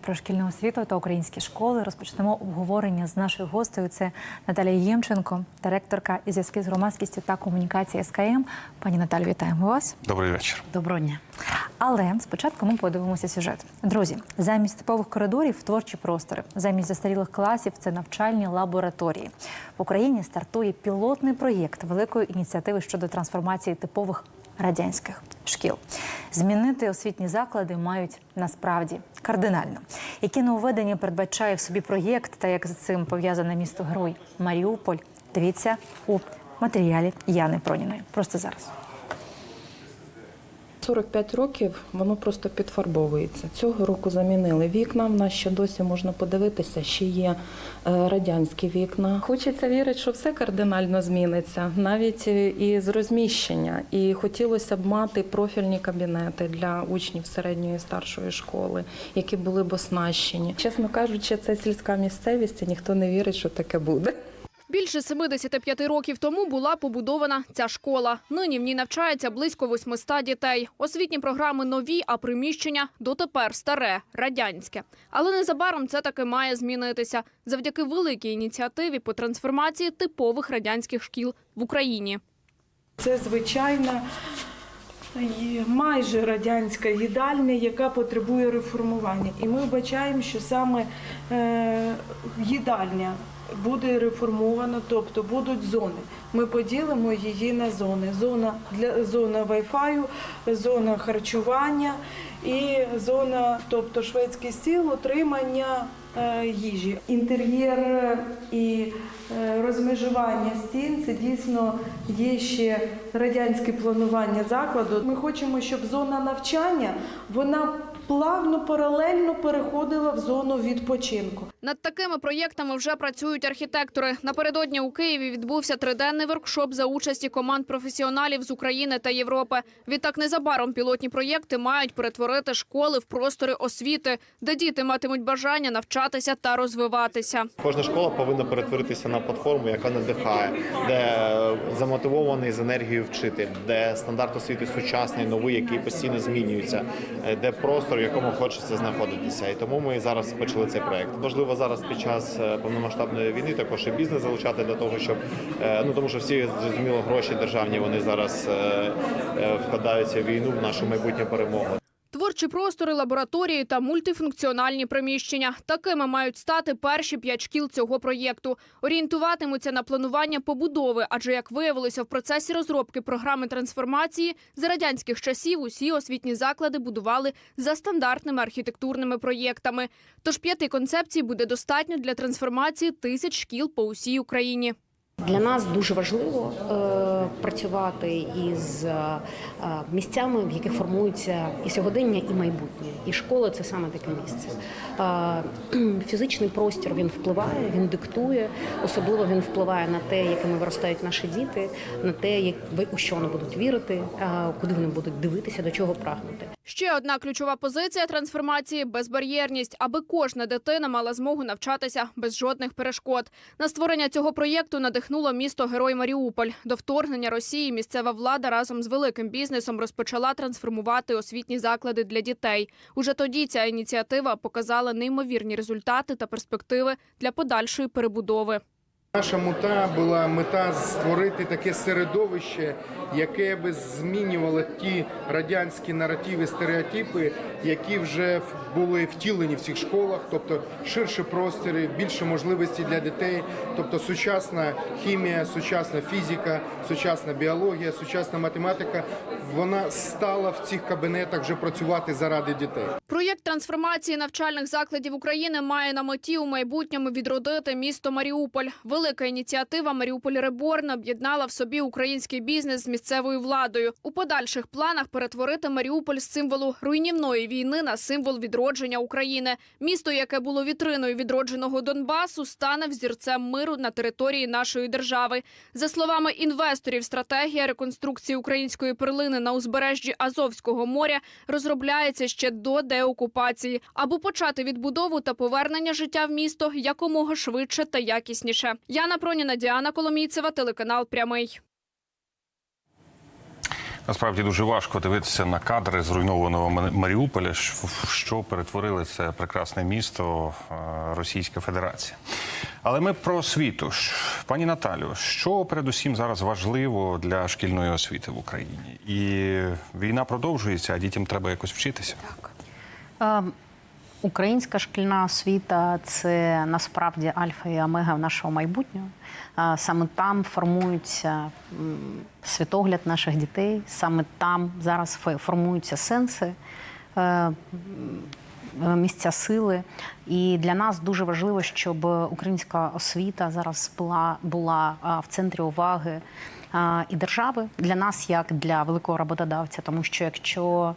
Про шкільну освіту та українські школи розпочнемо обговорення з нашою гостею. Це Наталія Ємченко, директорка із зв'язки з громадськістю та комунікації СКМ. Пані Наталю, вітаємо вас. Добрий вечір. Доброго дня. Але спочатку ми подивимося сюжет. Друзі, замість типових коридорів творчі простори, замість застарілих класів це навчальні лабораторії. В Україні стартує пілотний проєкт великої ініціативи щодо трансформації типових радянських шкіл. Змінити освітні заклади мають насправді кардинально. Які нововведення передбачає в собі проєкт та як з цим пов'язане місто Герой Маріуполь? Дивіться у матеріалі Яни Проніної. Просто зараз. 45 років воно просто підфарбовується. Цього року замінили вікна. В нас ще досі можна подивитися, ще є е, радянські вікна. Хочеться вірити, що все кардинально зміниться, навіть е, і з розміщення. І хотілося б мати профільні кабінети для учнів середньої і старшої школи, які були б оснащені. Чесно кажучи, це сільська місцевість, і ніхто не вірить, що таке буде. Більше 75 років тому була побудована ця школа. Нині в ній навчається близько 800 дітей. Освітні програми нові, а приміщення дотепер старе, радянське. Але незабаром це таки має змінитися завдяки великій ініціативі по трансформації типових радянських шкіл в Україні. Це звичайна майже радянська їдальня, яка потребує реформування. І ми вбачаємо, що саме е, їдальня буде реформована, тобто будуть зони. Ми поділимо її на зони. Зона для зона Wi-Fi, зона харчування і зона, тобто шведський стіл, отримання е, їжі. Інтер'єр і е, розмежування стін це дійсно є ще радянське планування закладу. Ми хочемо, щоб зона навчання вона плавно паралельно переходила в зону відпочинку. Над такими проєктами вже працюють архітектори. Напередодні у Києві відбувся триденний воркшоп за участі команд професіоналів з України та Європи. Відтак незабаром пілотні проєкти мають перетворити школи в простори освіти, де діти матимуть бажання навчатися та розвиватися. Кожна школа повинна перетворитися на платформу, яка надихає, де замотивований з енергією вчитель, де стандарт освіти сучасний, новий, який постійно змінюється, е, де простор, в якому хочеться знаходитися. І тому ми зараз почали цей проект. Важливо зараз під час е, повномасштабної війни також і бізнес залучати для того, щоб е, ну тому, що всі зрозуміло гроші державні вони зараз е, вкладаються в війну в нашу майбутню перемогу. Творчі простори, лабораторії та мультифункціональні приміщення. Такими мають стати перші п'ять шкіл цього проєкту. Орієнтуватимуться на планування побудови, адже як виявилося в процесі розробки програми трансформації за радянських часів усі освітні заклади будували за стандартними архітектурними проєктами. Тож п'яти концепцій буде достатньо для трансформації тисяч шкіл по усій Україні. Для нас дуже важливо е, працювати із е, місцями, в яких формується і сьогодення, і майбутнє. І школа це саме таке місце. Е, фізичний простір він впливає, він диктує. Особливо він впливає на те, якими виростають наші діти, на те, як у що вони будуть вірити, е, куди вони будуть дивитися, до чого прагнути. Ще одна ключова позиція трансформації безбар'єрність, аби кожна дитина мала змогу навчатися без жодних перешкод. На створення цього проєкту надихнуло місто Герой Маріуполь. До вторгнення Росії місцева влада разом з великим бізнесом розпочала трансформувати освітні заклади для дітей. Уже тоді ця ініціатива показала неймовірні результати та перспективи для подальшої перебудови. Наша мета була мета створити таке середовище, яке би змінювало ті радянські наративи, стереотипи, які вже були втілені в цих школах, тобто ширші простори, більше можливостей для дітей, тобто сучасна хімія, сучасна фізика, сучасна біологія, сучасна математика. Вона стала в цих кабінетах вже працювати заради дітей. Проєкт трансформації навчальних закладів України має на меті у майбутньому відродити місто Маріуполь. Велика ініціатива Маріуполь Реборн об'єднала в собі український бізнес з місцевою владою. У подальших планах перетворити Маріуполь з символу руйнівної війни на символ відродження України. Місто, яке було вітриною відродженого Донбасу, стане взірцем миру на території нашої держави. За словами інвесторів, стратегія реконструкції української перлини на узбережжі Азовського моря розробляється ще до деокупації, аби почати відбудову та повернення життя в місто якомога швидше та якісніше. Яна Проніна, Діана Коломійцева, телеканал Прямий. Насправді дуже важко дивитися на кадри зруйнованого Маріуполя, що- перетворили це прекрасне місто е, Російська Федерація. Але ми про освіту. Пані Наталю, що передусім зараз важливо для шкільної освіти в Україні? І війна продовжується, а дітям треба якось вчитися. Е, Українська шкільна освіта це насправді альфа і омега нашого майбутнього. Е, Саме там формується світогляд наших дітей, саме там зараз формуються сенси. Е, е, Місця сили, і для нас дуже важливо, щоб українська освіта зараз була була в центрі уваги і держави для нас, як для великого роботодавця. Тому що якщо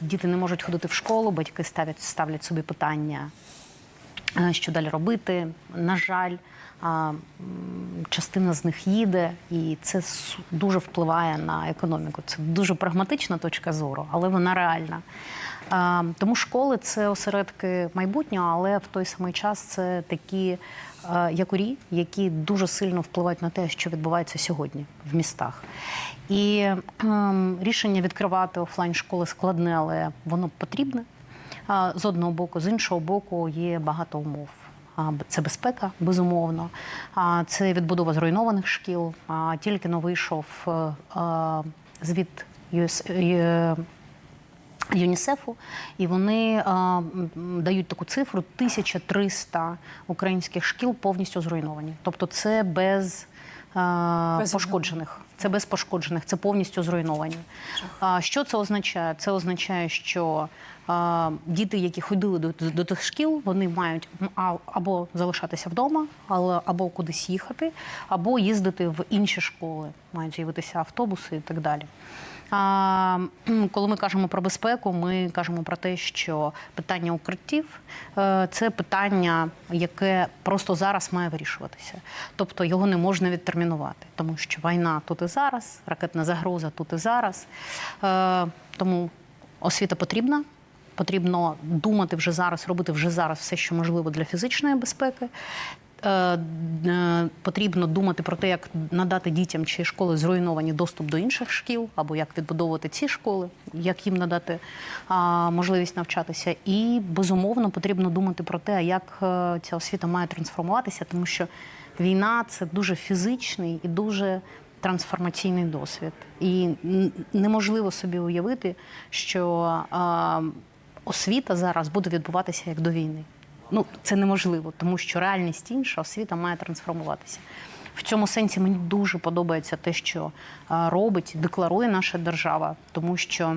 діти не можуть ходити в школу, батьки ставлять ставлять собі питання, е, що далі робити. На жаль, а, частина з них їде, і це дуже впливає на економіку. Це дуже прагматична точка зору, але вона реальна. Тому школи це осередки майбутнього, але в той самий час це такі якорі, які дуже сильно впливають на те, що відбувається сьогодні в містах. І ем, рішення відкривати офлайн школи складне, але воно потрібне. З одного боку, з іншого боку, є багато умов. Це безпека, безумовно. Це відбудова зруйнованих шкіл. Тільки но вийшов е, е, звіт ЮНІСЕФу, і вони е, дають таку цифру: 1300 українських шкіл повністю зруйновані. Тобто, це Без пошкоджених. Це без пошкоджених, це повністю зруйновані. Що це означає? Це означає, що діти, які ходили до, до тих шкіл, вони мають або залишатися вдома, але або кудись їхати, або їздити в інші школи, мають з'явитися автобуси і так далі. А, коли ми кажемо про безпеку, ми кажемо про те, що питання укриттів е, це питання, яке просто зараз має вирішуватися. Тобто його не можна відтермінувати, тому що війна тут і зараз, ракетна загроза тут і зараз. Е, Тому освіта потрібна. Потрібно думати вже зараз, робити вже зараз все, що можливо для фізичної безпеки. Е, е, Потрібно думати про те, як надати дітям, чи школи зруйновані доступ до інших шкіл, або як відбудовувати ці школи, як їм надати можливість навчатися. І безумовно потрібно думати про те, як е, ця освіта має трансформуватися, тому що війна це дуже фізичний і дуже трансформаційний досвід. І неможливо собі уявити, що освіта зараз буде відбуватися як до війни. Ну, це неможливо, тому що реальність інша, освіта має трансформуватися. В цьому сенсі мені дуже подобається те, що робить, декларує наша держава, тому що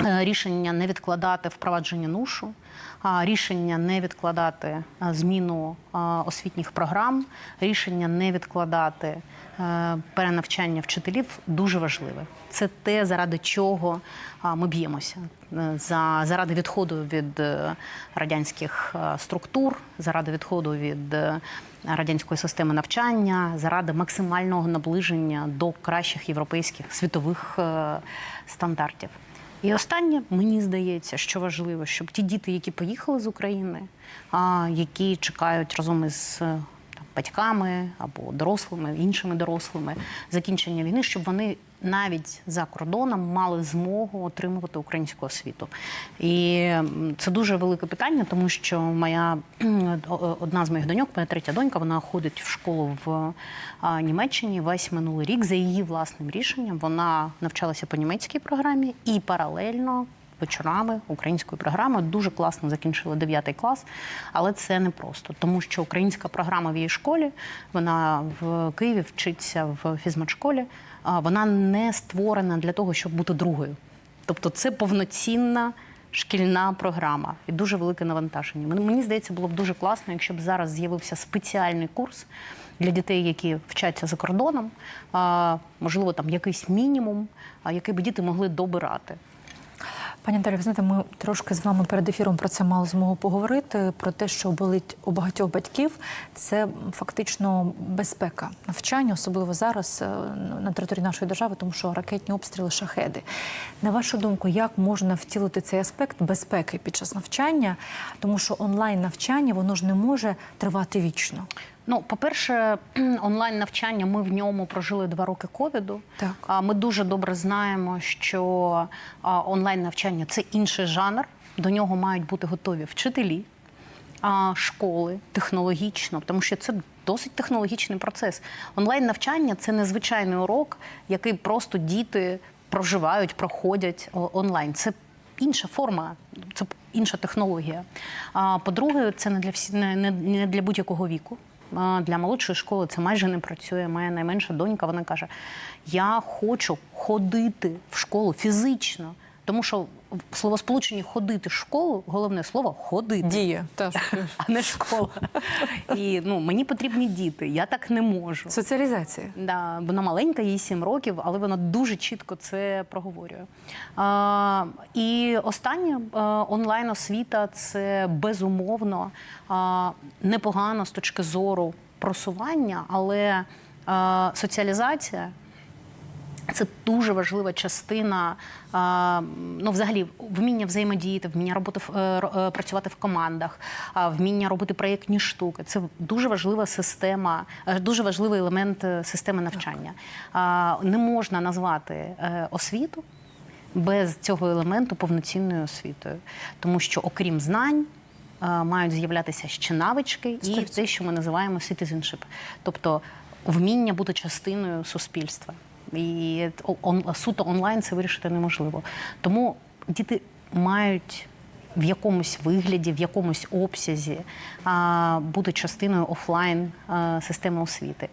е, рішення не відкладати впровадження нушу, рішення не відкладати зміну освітніх програм, рішення не відкладати е, перенавчання вчителів дуже важливе. Це те, заради чого ми б'ємося. Е, За, заради відходу від е, радянських структур, заради відходу від радянської системи навчання, заради максимального наближення до кращих європейських світових стандартів. І останнє, мені здається, що важливо, щоб ті діти, які поїхали з України, а, які чекають разом із е, там, батьками або дорослими, іншими дорослими закінчення війни, щоб вони навіть за кордоном мали змогу отримувати українську освіту. І це дуже велике питання, тому що моя одна з моїх доньок, моя третя донька, вона ходить в школу в Німеччині весь минулий рік за її власним рішенням. Вона навчалася по німецькій програмі і паралельно. Вечорами українською програмою дуже класно закінчила 9 клас, але це не просто, тому що українська програма в її школі, вона в Києві вчиться в фізматшколі, вона не створена для того, щоб бути другою. Тобто це повноцінна шкільна програма і дуже велике навантаження. Мені- здається, було б дуже класно, якщо б зараз з'явився спеціальний курс для дітей, які вчаться за кордоном, можливо, там якийсь мінімум, який би діти могли добирати. Пані Наталі, ви знаєте, ми трошки з вами перед ефіром про це мали змогу поговорити. Про те, що болить у багатьох батьків, це фактично безпека навчання, особливо зараз е, на території нашої держави, тому що ракетні обстріли, шахеди. На вашу думку, як можна втілити цей аспект безпеки під час навчання, тому що онлайн навчання воно ж не може тривати вічно. Ну, по-перше, онлайн навчання. Ми в ньому прожили два роки ковіду. Так. А Ми дуже добре знаємо, що онлайн навчання це інший жанр. До нього мають бути готові вчителі, школи технологічно, тому що це досить технологічний процес. Онлайн навчання це незвичайний урок, який просто діти проживають, проходять онлайн. Це інша форма, це інша технологія. А по-друге, це не для всі не для будь-якого віку. Для молодшої школи це майже не працює. Моя найменша донька вона каже: Я хочу ходити в школу фізично. Тому що в словосполученні ходити в школу головне слово ходити Діє теж а не школа. І ну мені потрібні діти. Я так не можу. соціалізація. Да, вона маленька, їй 7 років, але вона дуже чітко це проговорює. А, і останнє онлайн освіта це безумовно а, непогано з точки зору просування, але а, соціалізація. Це дуже важлива частина, ну, взагалі, вміння взаємодіяти, вміння роботи е, е, працювати в командах, вміння робити проєктні штуки. Це дуже важлива система, е, дуже важливий елемент системи навчання. Не можна назвати освіту без цього елементу повноцінною освітою, тому що, окрім знань, мають з'являтися ще навички і те, що ми називаємо citizenship, тобто вміння бути частиною суспільства. І он, суто онлайн це вирішити неможливо. Тому діти мають в якомусь вигляді, в якомусь обсязі а, бути частиною офлайн а, системи освіти.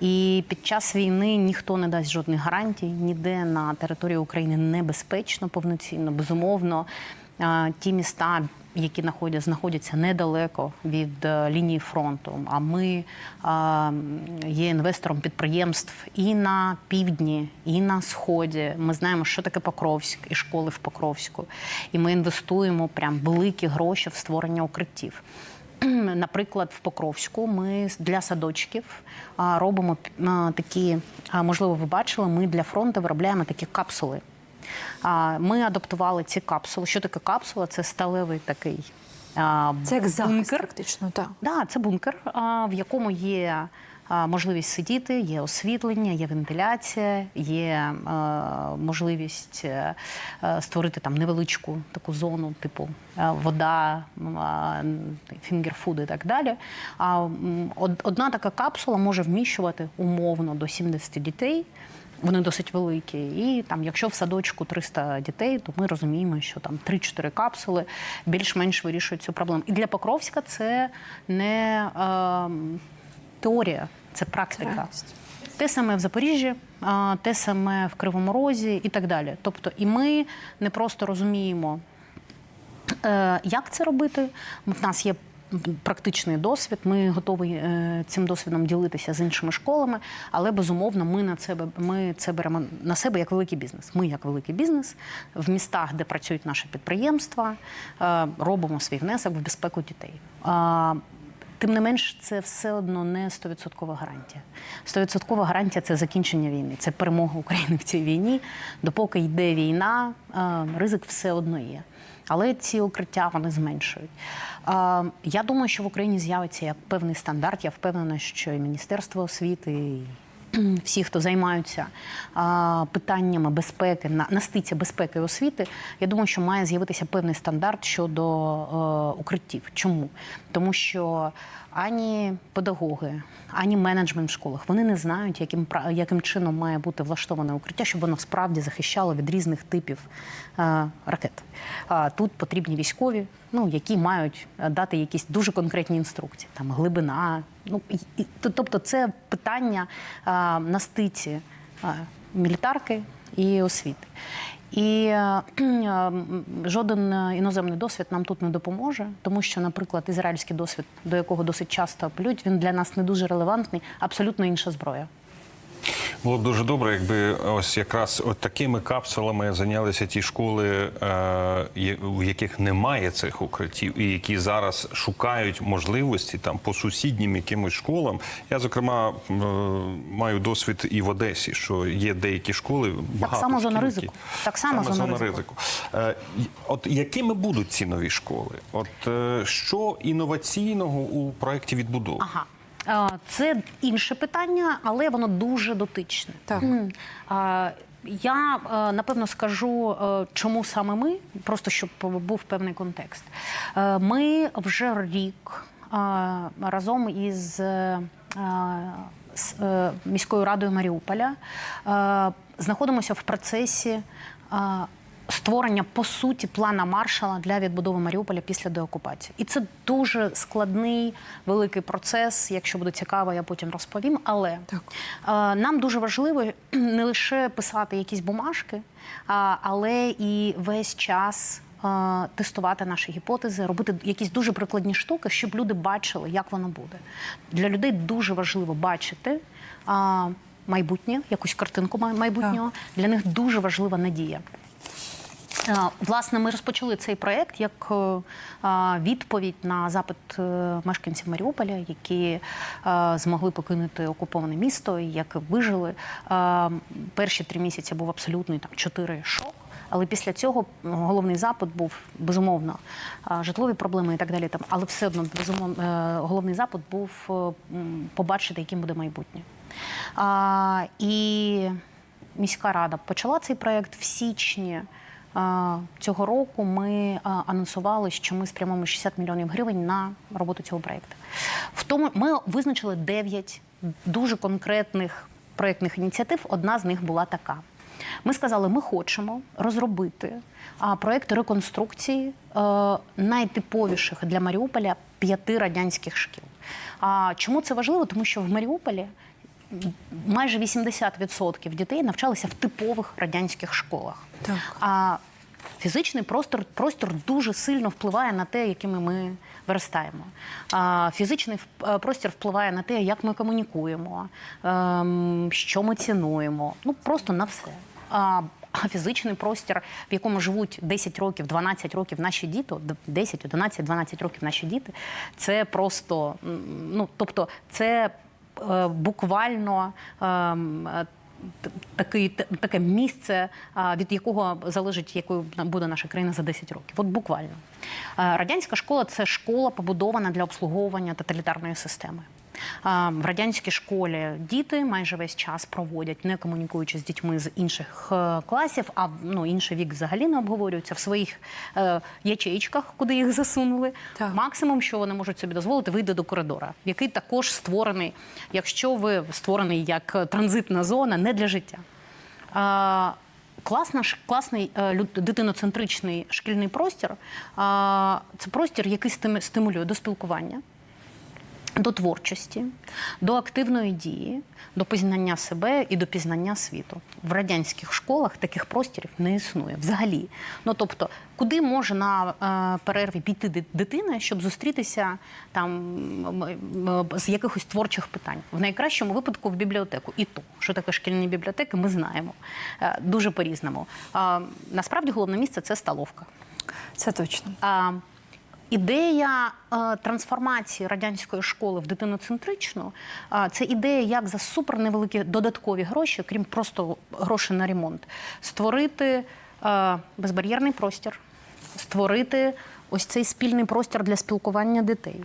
І під час війни ніхто не дасть жодних гарантій, ніде на території України небезпечно, повноцінно, безумовно. Ті міста, які знаходяться, недалеко від е, лінії фронту. А ми є інвестором підприємств і на півдні, і на сході. Ми знаємо, що таке Покровськ і школи в Покровську. І ми інвестуємо прям великі гроші в створення укриттів. Наприклад, в Покровську ми для садочків робимо такі, можливо, ви бачили, ми для фронту виробляємо такі капсули. Ми адаптували ці капсули. Що таке капсула? Це сталевий такий Це як захист, бункер. практично, так. Да, це бункер, в якому є можливість сидіти, є освітлення, є вентиляція, є можливість е, е, створити там невеличку таку зону, типу е, вода, фінгерфуд і так далі. Одна така капсула може вміщувати умовно до 70 дітей. Вони досить великі. І там, якщо в садочку 300 дітей, то ми розуміємо, що там 3-4 капсули більш-менш вирішують цю проблему. І для Покровська це не е, теорія, це практика. Те саме в Запоріжжі, те саме в Кривому Розі і так далі. Тобто, і ми не просто розуміємо, Е, Як це робити? В нас є практичний досвід. Ми готові е, цим досвідом ділитися з іншими школами, але безумовно ми на себе ми це беремо на себе як великий бізнес. Ми, як великий бізнес, в містах, де працюють наші підприємства, е, робимо свій внесок в безпеку дітей. Тим не менш, це все одно не 100% гарантія. 100% гарантія це закінчення війни, це перемога України в цій війні. Допоки йде війна, е, ризик все одно є. Але ці укриття вони зменшують. Я думаю, що в Україні з'явиться як певний стандарт. Я впевнена, що і Міністерство освіти, і всі, хто займаються питаннями безпеки, на, стиці безпеки освіти, я думаю, що має з'явитися певний стандарт щодо е, укриттів. Чому? Тому що ані педагоги, ані менеджмент в школах вони не знають, яким яким чином має бути влаштоване укриття, щоб воно справді захищало від різних типів е, ракет. А тут потрібні військові, ну які мають е, дати якісь дуже конкретні інструкції, там глибина. Ну і, тобто, це питання е, на стиці е, мілітарки і освіти. І жоден іноземний досвід нам тут не допоможе, тому що, наприклад, ізраїльський досвід, до якого досить часто апелюють, він для нас не дуже релевантний, абсолютно інша зброя. Було б дуже добре, якби ось якраз от такими капсулами зайнялися ті школи, е, в яких немає цих укриттів, і які зараз шукають можливості там по сусіднім якимось школам. Я зокрема е, маю досвід і в Одесі, що є деякі школи багато само зона ризику. Так само Саме зона ризику. Е, От якими будуть ці нові школи? От що інноваційного у проєкті відбудови? Ага. Це інше питання, але воно дуже дотичне. Так. Я е, напевно скажу, е, чому саме ми, просто щоб був певний контекст. Е, Ми вже рік разом із міською радою Маріуполя знаходимося в процесі створення по суті плана Маршала для відбудови Маріуполя після деокупації. І це дуже складний великий процес. Якщо буде цікаво, я потім розповім. Але Так. е, нам дуже важливо не лише писати якісь бумажки, але і весь час. е, Тестувати наші гіпотези, робити якісь дуже прикладні штуки, щоб люди бачили, як воно буде. Для людей дуже важливо бачити майбутнє, якусь картинку май- майбутнього. Для них дуже важлива надія. Е, Власне, ми розпочали цей проект як е, відповідь на запит е, мешканців Маріуполя, які змогли покинути окуповане місто, як вижили. Перші три місяці був абсолютний там чотири шок. Але після цього головний запит був безумовно житлові проблеми і так далі. Там, але все одно безумовно головний запит був побачити, яким буде майбутнє. І міська рада почала цей проект в січні. Цього року ми анонсували, що ми спрямуємо 60 мільйонів гривень на роботу цього проекту. В тому ми визначили 9 дуже конкретних проєктних ініціатив. Одна з них була така. Ми сказали, ми хочемо розробити проєкт реконструкції е, найтиповіших для Маріуполя п'яти радянських шкіл. А чому це важливо? Тому що в Маріуполі майже 80% дітей навчалися в типових радянських школах. Так. А фізичний простор, простор дуже сильно впливає на те, якими ми виростаємо. Фізичний е, простір впливає на те, як ми комунікуємо, ем, що ми цінуємо. Ну просто на все. А, фізичний простір, в якому живуть 10 років, 12 років наші діти, от 10, 11, 12 років наші діти, це просто ну тобто, це буквально. ем, е, Такий, таке місце, від якого залежить, якою буде наша країна за 10 років. От буквально. Е, Радянська школа це школа, побудована для обслуговування тоталітарної системи. В радянській школі діти майже весь час проводять, не комунікуючи з дітьми з інших е, класів, а ну, інший вік взагалі не обговорюється в своїх е, ячеїчках, куди їх засунули. Так. Максимум, що вони можуть собі дозволити, вийти до коридора, який також створений, якщо ви створений як транзитна зона, не для життя. А, Класна, класний е, люд- дитиноцентричний шкільний простір. Це простір, який стим- стимулює до спілкування, до творчості, до активної дії, до пізнання себе і до пізнання світу. В радянських школах таких простірів не існує взагалі. Ну тобто, куди може на е, перерві піти дитина, щоб зустрітися там з якихось творчих питань? В найкращому випадку в бібліотеку. І то, що таке шкільні бібліотеки, ми знаємо е, дуже по-різному. А, насправді головне місце це столовка. Це точно. А, Ідея е, трансформації радянської школи в дитиноцентричну а, це ідея, як за супер невеликі додаткові гроші, крім просто грошей на ремонт, створити е, безбар'єрний простір, створити ось цей спільний простір для спілкування дітей.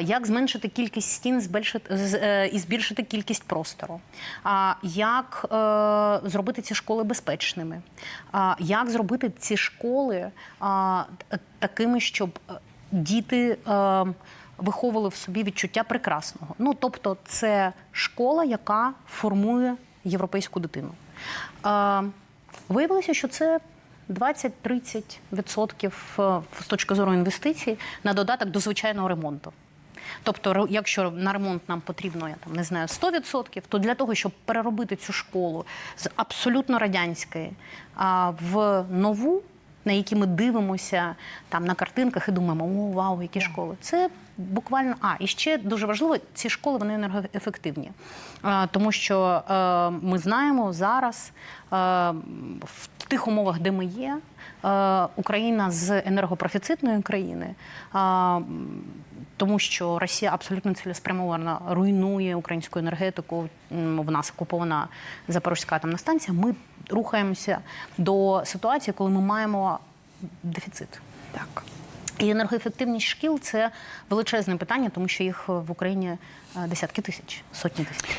Як зменшити кількість стін, е, і збільшити кількість простору. Як е, зробити ці школи безпечними? Як зробити ці школи такими, щоб е, діти виховували в собі відчуття прекрасного? Ну, тобто, це школа, яка формує європейську дитину. Е, Виявилося, що це 20-30% е, з точки зору інвестицій на додаток до звичайного ремонту. Тобто, якщо на ремонт нам потрібно, я там не знаю, 100%, то для того, щоб переробити цю школу з абсолютно радянської в нову, на які ми дивимося там на картинках і думаємо, о, вау, які школи. Це буквально. А, і ще дуже важливо, ці школи вони енергоефективні. Тому що е, ми знаємо зараз е, в тих умовах, де ми є, е, Україна з енергопрофіцитної країни. тому що Росія абсолютно цілеспрямовано руйнує українську енергетику. В нас окупована Запорізька атомна станція. Ми рухаємося до ситуації, коли ми маємо дефіцит. Так. І енергоефективність шкіл це величезне питання, тому що їх в Україні е, десятки тисяч, сотні тисяч.